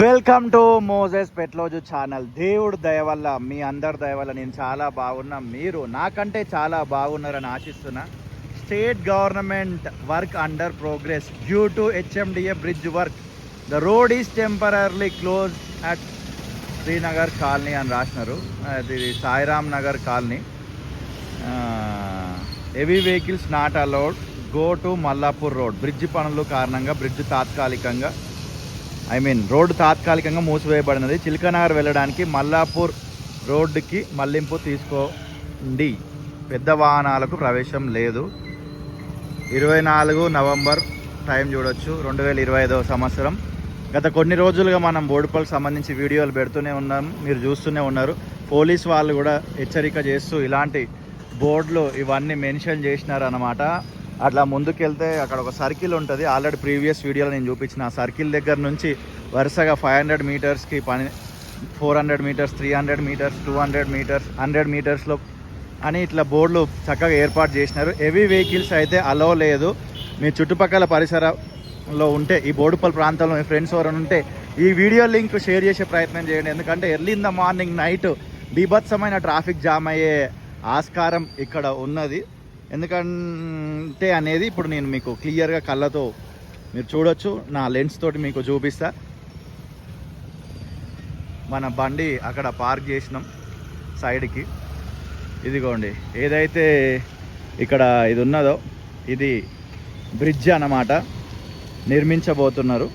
Welcome to Moses Petloju channel. దేవుడు దయ వల్ల మీ అందరి దయ వల్ల నేను చాలా బాగున్నా. మీరు నాకంటే చాలా బాగున్నారని ఆశిస్తున్నా. State government work under progress due to HMDA bridge work. The road is temporary close at Srinagar colony అని రాసినారు. అది Sairam Nagar colony. Heavy vehicles not allowed. Go to Mallapur road. Bridge పనులు కారణంగా బ్రిడ్జ్ తాత్కాలికంగా I mean road తాత్కాలికంగా మూసివేయబడినది. చిలకనగర్ వెళ్ళడానికి మల్లాపూర్ రోడ్డుకి మళ్ళింపు తీసుకోండి. పెద్ద వాహనాలకు ప్రవేశం లేదు. ఇరవై నాలుగు నవంబర్ టైం చూడొచ్చు. రెండు వేల ఇరవై ఐదవ సంవత్సరం. గత కొన్ని రోజులుగా మనం బోడుపల్కి సంబంధించి వీడియోలు పెడుతూనే ఉన్నాం. మీరు చూస్తూనే ఉన్నారు. పోలీస్ వాళ్ళు కూడా హెచ్చరిక చేస్తూ ఇలాంటి బోర్డులు ఇవన్నీ మెన్షన్ చేసినారు అన్నమాట అట్లా ముందుకెళ్తే అక్కడ ఒక సర్కిల్ ఉంటుంది. ఆల్రెడీ ప్రీవియస్ వీడియోలో నేను చూపించిన ఆ సర్కిల్ దగ్గర నుంచి వరుసగా ఫైవ్ హండ్రెడ్ మీటర్స్కి పని four hundred metres three hundred metres two hundred metres hundred మీటర్స్లో అని ఇట్లా బోర్డులు చక్కగా ఏర్పాటు చేసినారు. హెవీ వెహికల్స్ అయితే అలో లేదు. మీ చుట్టుపక్కల పరిసరంలో ఉంటే ఈ బోడుపల్ ప్రాంతంలో మీ ఫ్రెండ్స్ ఎవరైనా ఉంటే ఈ వీడియో లింక్ షేర్ చేసే ప్రయత్నం చేయండి. ఎందుకంటే early in the morning night బీభత్సమైన ట్రాఫిక్ జామ్ అయ్యే ఆస్కారం ఇక్కడ ఉన్నది. ఎందుకంటే అనేది ఇప్పుడు నేను మీకు క్లియర్గా కళ్ళతో మీరు చూడొచ్చు. నా లెన్స్ తోటి మీకు చూపిస్తా. మన బండి అక్కడ పార్క్ చేసినాం సైడ్కి. ఇదిగోండి ఏదైతే ఇక్కడ ఇది ఉన్నదో ఇది బ్రిడ్జ్ అన్నమాట. నిర్మించబోతున్నారు.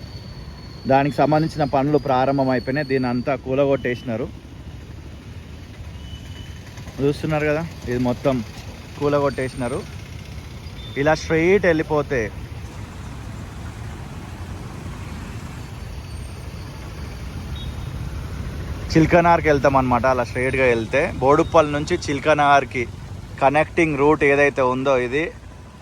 దానికి సంబంధించిన పనులు ప్రారంభం అయిపోయినాయి దీని అంతా కూలగొట్టేసినారు. చూస్తున్నారు కదా? ఇది మొత్తం కూలగొట్టేసినారు. ఇలా స్ట్రైట్ వెళ్ళిపోతే చిల్కనార్కి వెళ్తాం అనమాట అలా స్ట్రైట్గా వెళ్తే బోడుప్పల్ నుంచి చిల్కనార్కి కనెక్టింగ్ రూట్ ఏదైతే ఉందో ఇది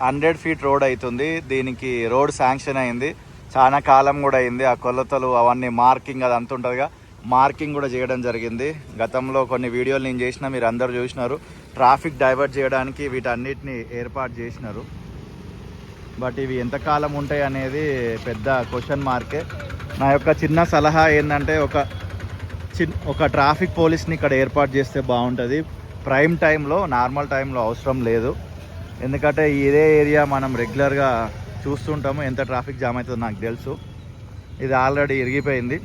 హండ్రెడ్ ఫీట్ రోడ్ అవుతుంది. దీనికి రోడ్ శాంక్షన్ అయింది. చాలా కాలం కూడా అయింది. ఆ కొలతలు అవన్నీ మార్కింగ్ అది అంత ఉంటుందిగా మార్కింగ్ కూడా చేయడం జరిగింది. గతంలో కొన్ని వీడియోలు నేను చేసిన మీరు అందరు చూసినారు. ట్రాఫిక్ డైవర్ట్ చేయడానికి వీటన్నిటిని ఏర్పాటు చేసినారు. బట్ ఇవి ఎంతకాలం ఉంటాయి అనేది పెద్ద క్వశ్చన్ మార్కే. నా యొక్క చిన్న సలహా ఏంటంటే ఒక చిన్ ఒక ట్రాఫిక్ పోలీస్ని ఇక్కడ ఏర్పాటు చేస్తే బాగుంటుంది. ప్రైమ్ టైంలో నార్మల్ టైంలో అవసరం లేదు. ఎందుకంటే ఇదే ఏరియా మనం రెగ్యులర్గా చూస్తుంటాము ఎంత ట్రాఫిక్ జామ్ అవుతుందో నాకు తెలుసు. ఇది ఆల్రెడీ ఇరిగిపోయింది.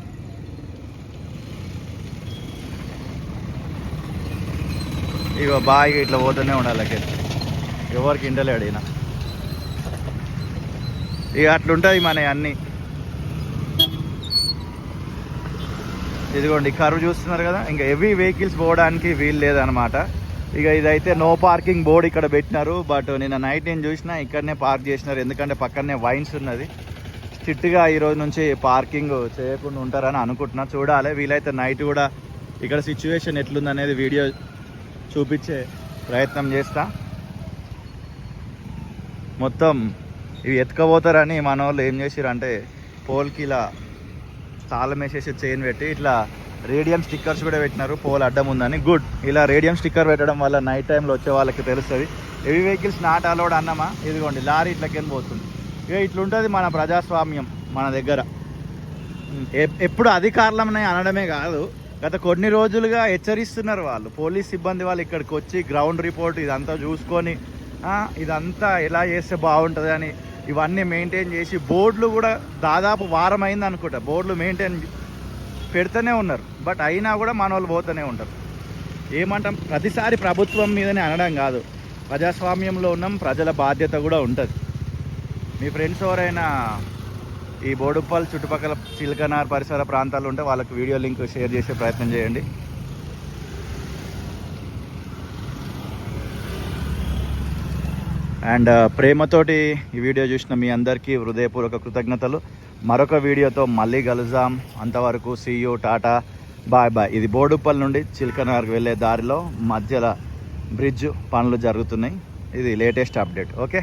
ఇక బాగా ఇట్లా పోతూనే ఉండాలి ఎవరికి ఇంటలేడు ఈయన ఇక అట్లుంటుంది మన అన్నీ. ఇదిగోండి కరువు చూస్తున్నారు కదా? ఇంకా హెవీ వెహికల్స్ పోవడానికి వీలు లేదనమాట ఇక ఇదైతే నో పార్కింగ్ బోర్డు ఇక్కడ పెట్టినారు. బట్ నిన్న నైట్ నేను చూసిన ఇక్కడనే పార్క్ చేసినారు. ఎందుకంటే పక్కనే వైన్స్ ఉన్నది. స్ట్రిక్ట్గా ఈ రోజు నుంచి పార్కింగ్ చేయకుండా ఉంటారని అనుకుంటున్నా. చూడాలి. వీలైతే నైట్ కూడా ఇక్కడ సిచ్యువేషన్ ఎట్లుందనేది వీడియో చూపించే ప్రయత్నం చేస్తా. మొత్తం ఇవి ఎత్తుకపోతారని మన వాళ్ళు ఏం చేసిరు అంటే పోల్కి ఇలా తాళం వేసేసి చైన్ పెట్టి ఇట్లా రేడియం స్టిక్కర్స్ కూడా పెట్టినారు. పోల్ అడ్డం ఉందని. గుడ్ ఇలా రేడియం స్టిక్కర్ పెట్టడం వల్ల నైట్ టైంలో వచ్చే వాళ్ళకి తెలుస్తుంది. హెవీ వెహికల్స్ నాట్ అలౌడ్ అన్నమా? ఇదిగోండి లారీ ఇట్లకేం పోతుంది. ఇక ఇట్లుంటుంది మన ప్రజాస్వామ్యం మన దగ్గర. ఎప్పుడు అధికారులమని అనడమే కాదు. గత కొన్ని రోజులుగా హెచ్చరిస్తున్నారు వాళ్ళు. పోలీస్ సిబ్బంది వాళ్ళు ఇక్కడికి వచ్చి గ్రౌండ్ రిపోర్ట్ ఇదంతా చూసుకొని ఇదంతా ఎలా చేస్తే బాగుంటుంది అని ఇవన్నీ మెయింటైన్ చేసి బోర్డులు కూడా దాదాపు వారం అయింది అనుకుంటా. బోర్డులు మెయింటైన్ పెడుతూనే ఉన్నారు. బట్ అయినా కూడా మన వాళ్ళు పోతూనే ఉంటారు. ఏమంటాం? ప్రతిసారి ప్రభుత్వం మీదనే అనడం కాదు. ప్రజాస్వామ్యంలో ఉన్నాం ప్రజల బాధ్యత కూడా ఉంటుంది. మీ ఫ్రెండ్స్ ఎవరైనా ఈ బోడుప్పల్ చుట్టుపక్కల చిలకనార్ పరిసర ప్రాంతాలు ఉంటే వాళ్ళకి వీడియో లింక్ షేర్ చేసే ప్రయత్నం చేయండి. అండ్ ప్రేమతోటి ఈ వీడియో చూసిన మీ అందరికీ హృదయపూర్వక కృతజ్ఞతలు. మరొక వీడియోతో మళ్ళీ కలుద్దాం. అంతవరకు సీయూ టాటా. Bye bye. ఇది బోడుప్పల్ నుండి చిలకనార్కి వెళ్ళే దారిలో మధ్యలో బ్రిడ్జ్ పనులు జరుగుతున్నాయి. ఇది లేటెస్ట్ అప్డేట్. ఓకే?